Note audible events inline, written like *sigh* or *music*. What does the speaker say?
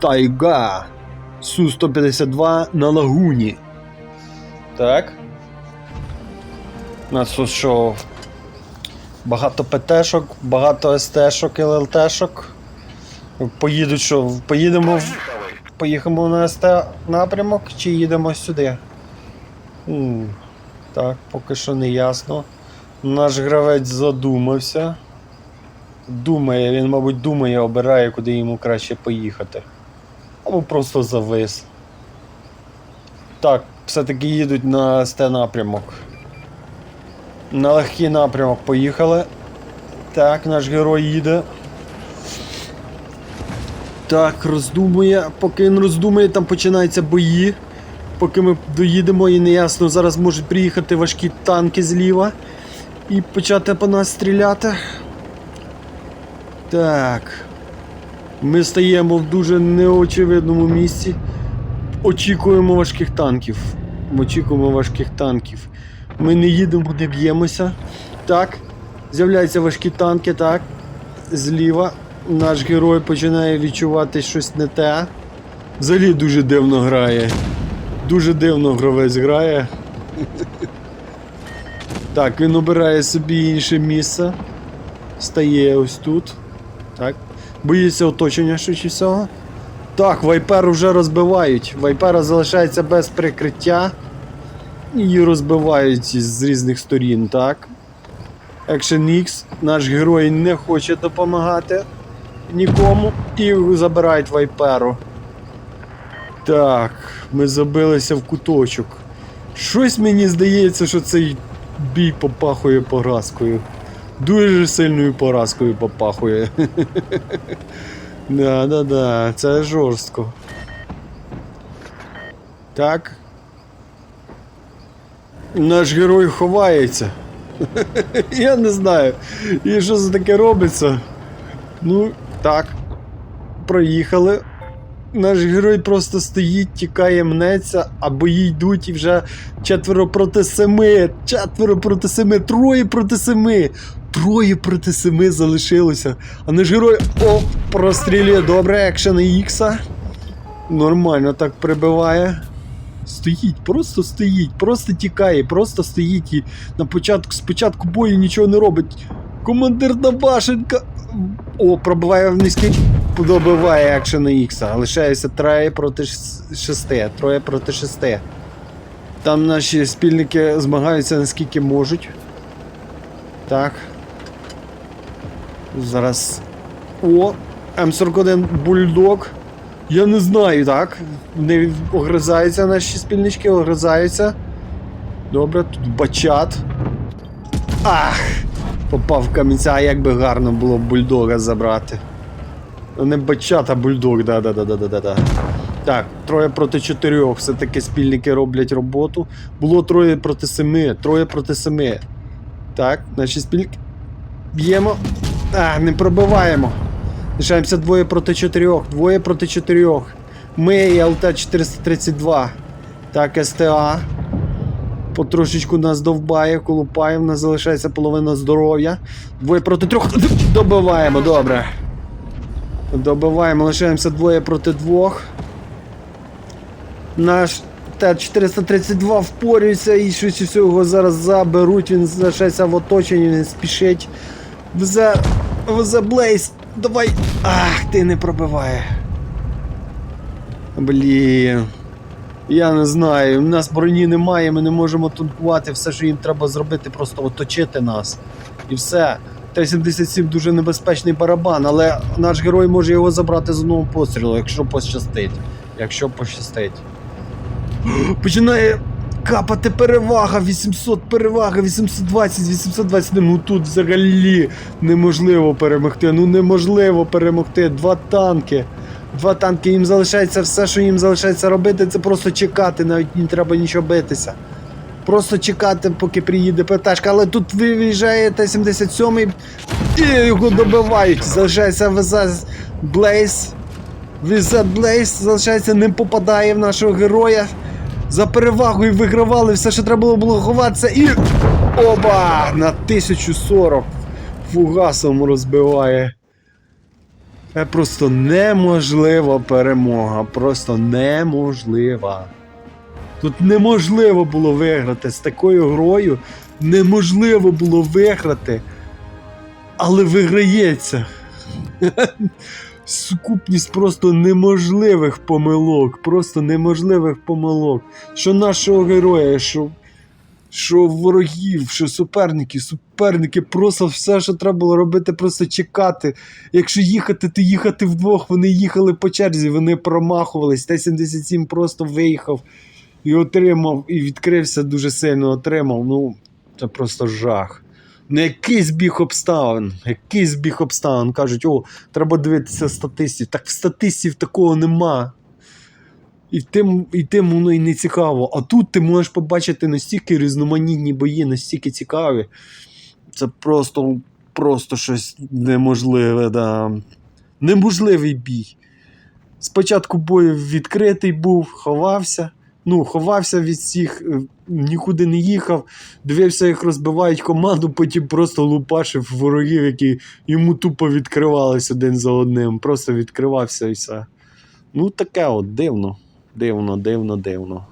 Тайга. Су-152 на лагуні. Так. У нас тут що? Багато ПТшок, багато СТшок ЛЛТшок. Поїдуть що? Поїдемо в. Поїхемо на СТ напрямок чи їдемо сюди? М, Так, поки що не ясно. Наш гравець задумався. Думає, він, мабуть, думає, обирає, куди йому краще поїхати. Або просто завис. Так, все-таки їдуть на СТ напрямок. На легкий напрямок поїхали. Так, наш герой їде. Так, роздумує. Поки він роздумує, там починаються бої. Поки ми доїдемо і неясно, зараз можуть приїхати важкі танки зліва і почати по нас стріляти. Так. Ми стаємо в дуже неочевидному місці. Очікуємо важких танків. Очікуємо важких танків. Ми не їдемо, не б'ємося. Так. З'являються важкі танки, так. Зліва. Наш герой починає відчувати щось не те. Взагалі дуже дивно грає. Дуже дивно гравець грає. *laughs* Так, він обирає собі інше місце. Стає ось тут. Так. Боїться оточення швидше всього. Так, вайпер вже розбивають. Вайпера залишається без прикриття. Її розбивають з різних сторін, так. Action X, наш герой не хоче допомагати нікому і забирають вайперу. Так, ми забилися в куточок. Щось мені здається, що цей бій попахує поразкою. Дуже сильною поразкою попахує. Да, да, да, це жорстко. Так. Наш герой ховається. *laughs* Я не знаю. І що це таке робиться? Ну, так. Проїхали. Наш герой просто стоїть, тікає, мнеться, а бої йдуть і вже четверо проти семи. Четверо проти семи, троє проти семи. Троє проти семи залишилося. А наш герой о, прострілює добре, екшен Ікса. Нормально так прибиває. Стоїть, просто стоїть, просто тікає, просто стоїть і на початку, спочатку бою нічого не робить. Командир Дабашенка. О, пробиває в низький. Добиває екшена Ікса. Лишається троє проти шести. Троє проти шести. Там наші спільники змагаються наскільки можуть. Так. Зараз. О, М41 бульдог. Я не знаю, так. Не огризаються наші спільнички, огризаються. Добре, тут бачат. Ах! Попав в камінця, а як би гарно було бульдога забрати. Ну, Не бачат, а бульдог, да-да-да-да-да-да. Так, троє проти чотирьох. Все-таки спільники роблять роботу. Було троє проти семи, троє проти семи. Так, наші спільники. Б'ємо. А, не пробиваємо. Лишаємося двоє проти чотирьох. Двоє проти чотирьох. Ми і ЛТ-432. Так, СТА. Потрошечку нас довбає, колупає, в нас залишається половина здоров'я. Двоє проти трьох. Добиваємо, добре. Добиваємо, лишаємося двоє проти двох. Наш Т-432 впорюється і всього його зараз заберуть. Він залишається в оточенні, він спішить. Взе. Взе Блейз. Давай. Ах, ти не пробиває. Блін. Я не знаю, у нас броні немає, ми не можемо тункувати. Все, що їм треба зробити, просто оточити нас. І все. Т-77 дуже небезпечний барабан, але наш герой може його забрати з одного пострілу, якщо пощастить. Якщо пощастить. Починає капати перевага, 800 перевага, 820, 820. Ну тут взагалі неможливо перемогти. Ну неможливо перемогти. Два танки. Два танки, їм залишається все, що їм залишається робити, це просто чекати, навіть не треба нічого битися. Просто чекати, поки приїде ПТшка, але тут виїжджає Т-77 і його добивають. Залишається ВЗ Блейз. ВЗ Блейз, залишається, не попадає в нашого героя. За перевагою вигравали все, що треба було, було ховатися, і. Оба! На 1040 фугасом розбиває. Це просто неможлива перемога. Просто неможлива. Тут неможливо було виграти з такою грою. Неможливо було виграти. Але виграється. Сукупність просто неможливих помилок. Просто неможливих помилок. Що нашого героя, що, що ворогів, що суперників, суперники, просто все, що треба було робити, просто чекати. Якщо їхати, то їхати вдвох. Вони їхали по черзі, вони промахувались. Т-77 просто виїхав і отримав, і відкрився дуже сильно отримав. Ну, це просто жах. Ну, який збіг обставин, який збіг обставин. Кажуть, о, треба дивитися статистів. Так в статистів такого нема. І тим, і тим воно і не цікаво. А тут ти можеш побачити настільки різноманітні бої, настільки цікаві. Це просто, просто щось неможливе. Да. Неможливий бій. Спочатку бою відкритий був, ховався. Ну, ховався від всіх, е, нікуди не їхав, дивився, як розбивають команду, потім просто лупашив ворогів, які йому тупо відкривались один за одним. Просто відкривався і все. Ну, таке от дивно. Дивно, дивно, дивно.